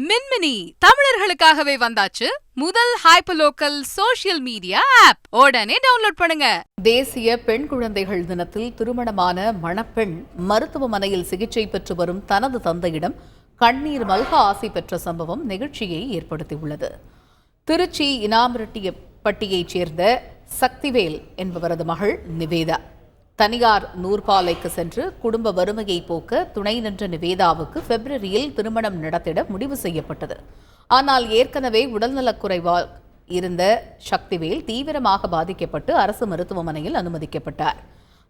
மின்மினி தமிழர்களுக்காகவே வந்தாச்சு முதல் ஹைப்பர்லோக்கல் சோஷியல் மீடியா ஆப் உடனே டவுன்லோட் பண்ணுங்க. தேசிய பெண் குழந்தைகள் தினத்தில் திருமணமான மணப்பெண் மருத்துவமனையில் சிகிச்சை பெற்று வரும் தனது தந்தையிடம் கண்ணீர் மல்க ஆசை பெற்ற சம்பவம் நிகழ்ச்சியை ஏற்படுத்தியுள்ளது. திருச்சி இனாமரட்டியப்பட்டியைச் சேர்ந்த சக்திவேல் என்பவரது மகள் நிவேதா. தனியார் நூற்பாலைக்கு சென்று குடும்ப வறுமையை போக்க துணை நின்ற நிவேதாவுக்கு பிப்ரவரியில் திருமணம் நடத்திட முடிவு செய்யப்பட்டது. ஆனால் ஏற்கனவே உடல்நலக்குறைவால் இருந்த சக்திவேல் தீவிரமாக பாதிக்கப்பட்டு அரசு மருத்துவமனையில் அனுமதிக்கப்பட்டார்.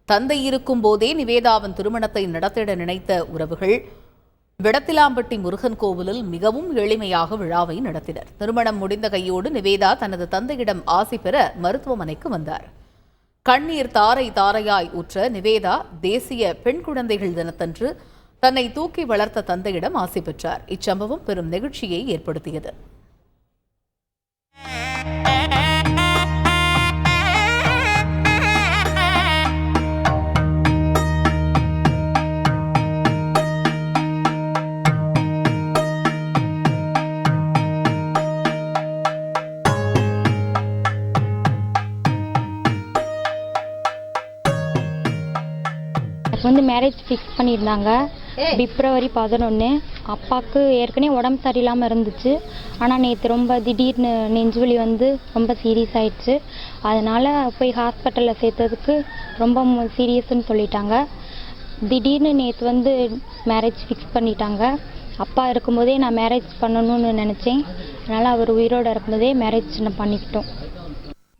தந்தை இருக்கும் போதே நிவேதாவின் திருமணத்தை நடத்திட நினைத்த உறவுகள் விடத்திலாம்பட்டி முருகன் கோவிலில் மிகவும் எளிமையாக விழாவை நடத்தினர். திருமணம் முடிந்த கையோடு நிவேதா தனது தந்தையிடம் ஆசி பெற மருத்துவமனைக்கு வந்தார். கண்ணீர் தாரை தாரையாய் உற்ற நிவேதா தேசிய பெண் குழந்தைகள் தினத்தன்று தன்னை தூக்கி வளர்த்த தந்தையிடம் ஆசை பெற்றார். இச்சம்பவம் பெரும் நெகிழ்ச்சியை ஏற்படுத்தியது. எனக்கு வந்து மேரேஜ் ஃபிக்ஸ் பண்ணியிருந்தாங்க. பிப்ரவரி பதினொன்று அப்பாவுக்கு ஏற்கனவே உடம்பு சரியில்லாமல் இருந்துச்சு. ஆனால் நேற்று ரொம்ப திடீர்னு நெஞ்சுவலி வந்து ரொம்ப சீரியஸ் ஆயிடுச்சு. அதனால் போய் ஹாஸ்பிட்டலில் சேர்த்ததுக்கு ரொம்ப சீரியஸ்னு சொல்லிட்டாங்க. திடீர்னு நேற்று வந்து மேரேஜ் ஃபிக்ஸ் பண்ணிட்டாங்க. அப்பா இருக்கும்போதே நான் மேரேஜ் பண்ணணும்னு நினச்சேன். அதனால் அவர் உயிரோடு இருக்கும்போதே மேரேஜ் பண்ணிக்கிட்டோம்.